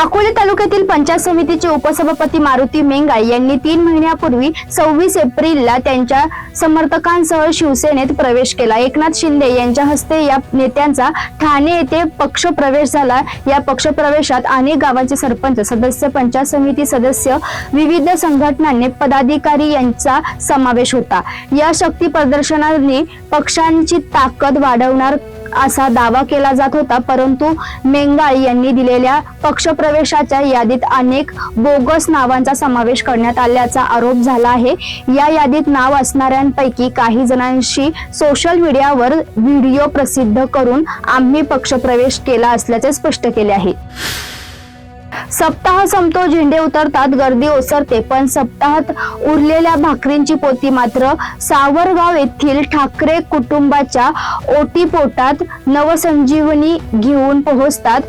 अकोले तालुक्यातील पंचायत समितीचे उपसभापती मारुती मेंगाळ यांनी तीन महिन्यापूर्वी सव्वीस एप्रिलला त्यांच्या समर्थकांसह शिवसेनेत प्रवेश केला. एकनाथ शिंदे यांच्या हस्ते या नेत्यांचा ठाणे येथे पक्ष प्रवेश झाला. या पक्षप्रवेशात अनेक गावांचे सरपंच सदस्य पंचायत समिती सदस्य विविध संघटनांनी पदाधिकारी यांचा समावेश होता. या शक्ती प्रदर्शनाने पक्षांची ताकद वाढवणार असा दावा केला जात होता परंतु मेंगाळ यांनी दिलेल्या पक्षप्रवेशाच्या यादीत अनेक बोगस नावांचा समावेश करण्यात आल्याचा आरोप झाला आहे. या यादीत नाव असणाऱ्यांपैकी काही जणांशी सोशल मीडियावर व्हिडिओ प्रसिद्ध करून आम्ही पक्षप्रवेश केला असल्याचे स्पष्ट केले आहे. सप्ताह संपतो झेंडे उतरतात गर्दी ओसरते पण सप्ताहात उरलेल्या भाकरींची पोती मात्र सावरगाव येथील ठाकरे कुटुंबाच्या ओटीपोटात नवसंजीवनी घेऊन पोहोचतात.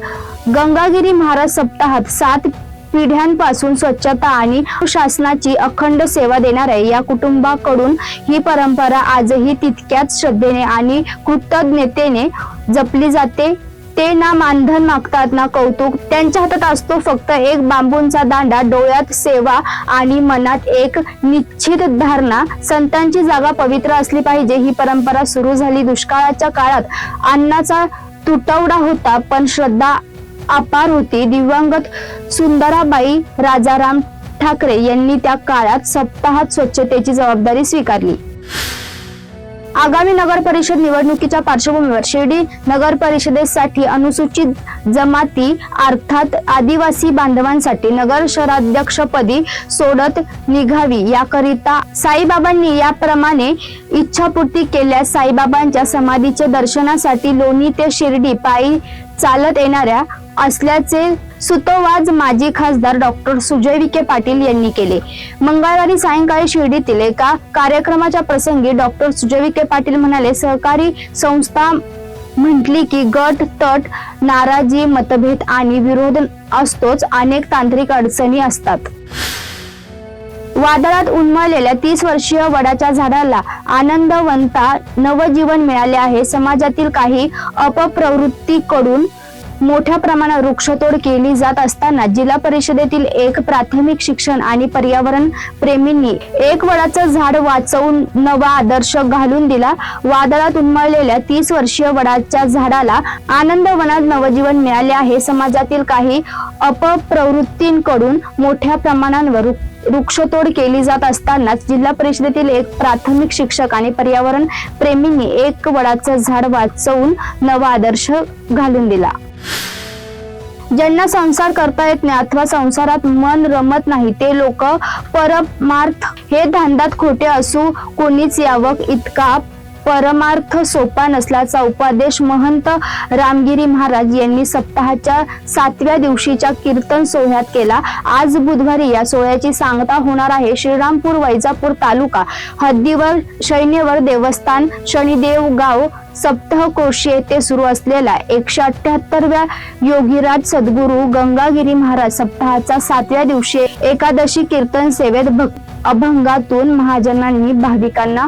गंगागिरी महाराज सप्ताहात सात पिढ्यांपासून स्वच्छता आणि शासनाची अखंड सेवा देणाऱ्या या कुटुंबाकडून ही परंपरा आजही तितक्याच श्रद्धेने आणि कृतज्ञतेने जपली जाते. ते ना मानधन मागतात ना कौतुक. त्यांच्या हातात असतो फक्त एक बांबूंचा दांडा डोळ्यात सेवा आणि मनात एक निश्चित धारणा. संतांची जागा पवित्र असली पाहिजे ही परंपरा सुरू झाली दुष्काळाच्या काळात. अन्नाचा तुटवडा होता पण श्रद्धा अपार होती. दिवंगत सुंदराबाई राजाराम ठाकरे यांनी त्या काळात सप्ताहात स्वच्छतेची जबाबदारी स्वीकारली. आगामी नगर परिषद निवडणुकीच्या पार्श्वभूमीवर शिर्डी नगर परिषदेसाठी अनुसूचित जमाती अर्थात आदिवासी बांधवांसाठी नगर शहराध्यक्षपदी सोडत निघावी. याकरिता साईबाबांनी याप्रमाणे इच्छापूर्ती केल्यास साईबाबांच्या समाधीच्या दर्शनासाठी लोणी ते शिर्डी पायी चालत येणाऱ्या असल्याचे सुतोवाज माजी खासदार डॉक्टर सुजय विखे पाटील यांनी केले. मंगळवारी सायंकाळी शिर्डीतील एका कार्यक्रमाच्या प्रसंगी डॉक्टर सुजय विखे पाटील म्हणाले सहकारी संस्था म्हटली की गट तट नाराजी मतभेद आणि विरोध असतोच. अनेक तांत्रिक अडचणी असतात. वादळात उन्मळलेल्या तीस वर्षीय वडाच्या झाडाला आनंदवंता नवजीवन मिळाले आहे. समाजातील काही अपप्रवृत्तीकडून मोठ्या प्रमाणात वृक्षतोड केली जात असताना जिल्हा परिषदेतील एक प्राथमिक शिक्षण आणि पर्यावरण प्रेमींनी एक वडाचं झाड वाचवून नवा आदर्श घालून दिला. वादळात उन्मळलेल्या तीस वर्षीय वडाच्या झाडाला आनंदवनात नवजीवन मिळाले आहे. समाजातील काही अपप्रवृत्तींकडून मोठ्या प्रमाणावर वृक्षतोड केली जात असतानाच जिल्हा परिषदेतील एक प्राथमिक शिक्षक आणि पर्यावरण प्रेमींनी एक वडाचं झाड वाचवून नवा आदर्श घालून दिला. ज्यांना संसार करता येत नाही अथवा संसारात मन रमत नाही ते लोक परमार्थ हे धांदात खोटे असू कोणीच यावं इतका परमार्थ सोपा नसल्याचा उपदेश महंत रामगिरी महाराज यांनी सप्ताहाच्या सातव्या दिवशीच्या कीर्तन सोहळ्यात केला. आज बुधवारी या सोहळ्याची सांगता होणार आहे श्रीरामपूर वैजापूर तालुका. हद्दीवर सैन्यवर देवस्थान शनिदेव गाव सप्तकोशी येथे सुरू असलेल्या एकशे अठ्याहत्तरव्या योगीराज सद्गुरू गंगागिरी महाराज सप्ताहाच्या सातव्या दिवशी एकादशी कीर्तन सेवेत भक- अभंगातून महाजनांनी भाविकांना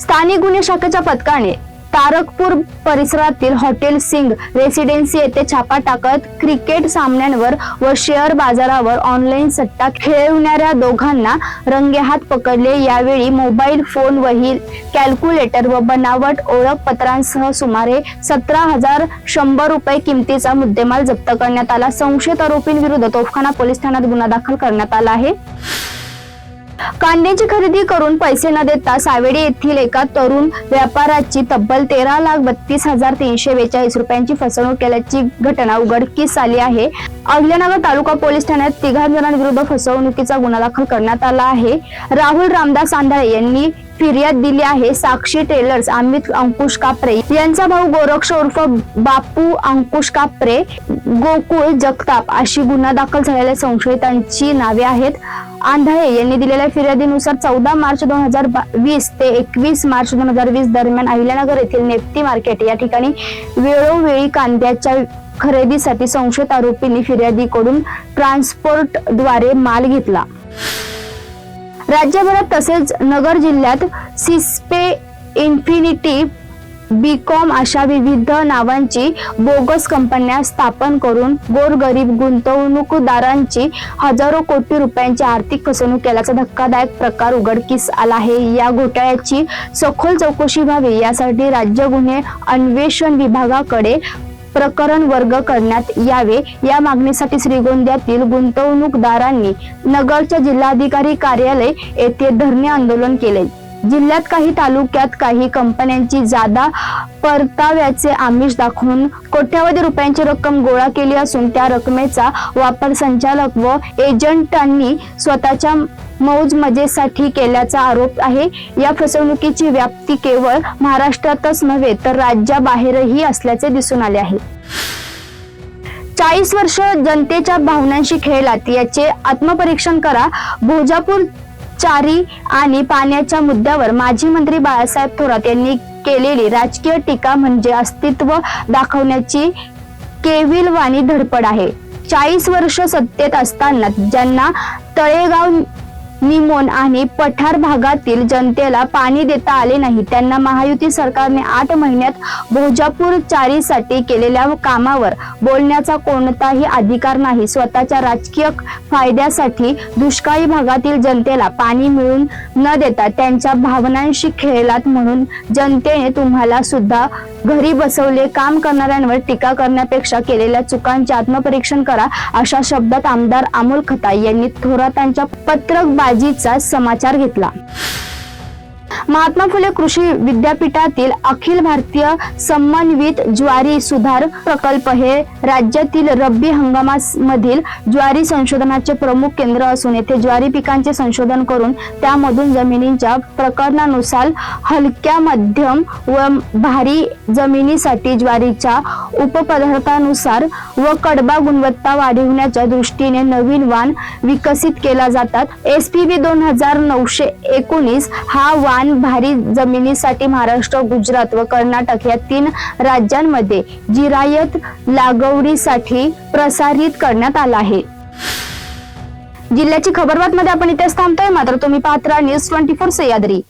स्थानिक गुन्हे शाखेच्या पथकाने तारकपूर परिसरातील हॉटेल सिंग रेसिडेन्सी येथे छापा टाकत क्रिकेट सामन्यांवर व शेअर बाजारावर ऑनलाईन सट्टा खेळविणाऱ्या दोघांना रंगेहात पकडले. यावेळी मोबाईल फोन वही कॅल्क्युलेटर व बनावट ओळखपत्रांसह सुमारे सतरा हजार शंभर रुपये किमतीचा मुद्देमाल जप्त करण्यात आला. संशयित आरोपींविरुद्ध तोफखाना पोलीस ठाण्यात गुन्हा दाखल करण्यात आला आहे. कांद्याची खरेदी करून पैसे न देता सावेडी येथील एका तरुण व्यापाराची तब्बल तेरा लाख बत्तीस हजार तीनशे बेचाळीस रुपयांची फसवणूक केल्याची घटना उघडकीस आली आहे. अहिल्यानगर तालुका पोलीस ठाण्यात तिघा जणांविरुद्ध फसवणुकीचा गुन्हा दाखल करण्यात आला आहे. राहुल रामदास आंधळे यांनी फिर्याद दिली आहे. साक्षी टेलर्स अमित अंकुश कापरे यांचा भाऊ गोरक्ष उर्फ बापू अंकुश कापरे गोकुळ जगताप अशी गुन्हा दाखल झालेल्या संशयितांची नावे आहेत. आंधळे यांनी दिलेल्या फिर्यादीनुसार चौदा मार्च दोन हजार वीस ते एकवीस मार्च दोन हजार वीस दरम्यान अहिल्यानगर येथील नेप्ती मार्केट या ठिकाणी वेळोवेळी कांद्याच्या खरेदीसाठी संशयित आरोपींनी फिर्यादीकडून ट्रान्सपोर्टद्वारे माल घेतला. राज्यभरात तसेच नगर जिल्ह्यात सिस्पे इन्फिनिटी बीकॉम अशा विविध नावांची बोगस कंपन्या स्थापन करून गोरगरीब गुंतवणूकदारांची हजारो कोटी रुपयांची आर्थिक फसवणूक केल्याचा धक्कादायक प्रकार उघडकीस आला आहे. या घोटाळ्याची सखोल चौकशी व्हावी यासाठी राज्य गुन्हे अन्वेषण विभागाकडे प्रकरण वर्ग करण्यात यावे. या मागणीसाठी श्रीगोंद्यातील गुंतवणूकदारांनी नगरच्या जिल्हाधिकारी कार्यालय येथे धरणे आंदोलन केले. जिल्ह्यात काही तालुक्यात काही कंपन्यांची जादा परताव्याचे आमिष दाखवून कोट्यावधी रुपयांची रक्कम गोळा केली असून त्या रकमेचा वापर संचालक व एजंटांनी स्वतःच्या मौज मजेसाठी केल्याचा आरोप आहे. या फसवणुकीची व्याप्ती केवळ महाराष्ट्रातच नव्हे तर राज्याबाहेरही असल्याचे दिसून आले आहे. चाळीस वर्ष जनतेच्या भावनांशी खेळलात याचे आत्मपरीक्षण करा. भोजापूर चारी आणि पाण्याच्या मुद्द्यावर माजी मंत्री बाळासाहेब थोरात यांनी केलेली राजकीय टीका म्हणजे अस्तित्व दाखवण्याची केविलवाणी धडपड आहे. चाळीस वर्ष सत्तेत असताना ज्यांना तळेगाव निमोन आणि पठार भागातील जनतेला पाणी देता आले नाही. त्यांना महायुती सरकारने आठ महिन्यात भोजापूर चारीसाठी केलेल्या कामावर बोलण्याचा कोणताही अधिकार नाही. स्वतःच्या राजकीय फायद्यासाठी दुष्काळी भागातील जनतेला पाणी मिळून न देता त्यांच्या भावनांशी खेळलात म्हणून जनतेने तुम्हाला सुद्धा घरी बसवले काम करणाऱ्यांवर टीका करण्यापेक्षा केलेल्या चुकांचे आत्मपरीक्षण करा अशा शब्दात आमदार अमोल खताई यांनी थोरातांच्या पत्रकबाजीचा समाचार घेतला. महात्मा फुले कृषी विद्यापीठातील अखिल भारतीय समन्वित ज्वारी सुधार प्रकल्प हे राज्यातील रब्बी हंगामामधील ज्वारी संशोधनाचे प्रमुख केंद्र असून येथे ज्वारी पिकांचे संशोधन करून त्यामधून जमिनींच्या प्रकरणानुसार हलक्या मध्यम व भारी जमिनीसाठी ज्वारीच्या उपपदार्थानुसार व कडबा गुणवत्ता वाढविण्याच्या दृष्टीने नवीन वाण विकसित केला जातात. एस पी बी दोन हजार नऊशे एकोणीस हा वाण भारी जमिनीसाठी महाराष्ट्र गुजरात व कर्नाटक या तीन राज्यांमध्ये जिरायत लागवडीसाठी प्रसारित करण्यात आला आहे. जिल्ह्याची खबरमध्ये आपण इथेच थांबतोय. मात्र तुम्ही पात्रा न्यूज ट्वेंटी फोर सह्याद्री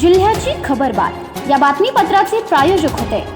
जिल्ह्याची खबरबात या बातमीपत्राचे प्रायोजक होते.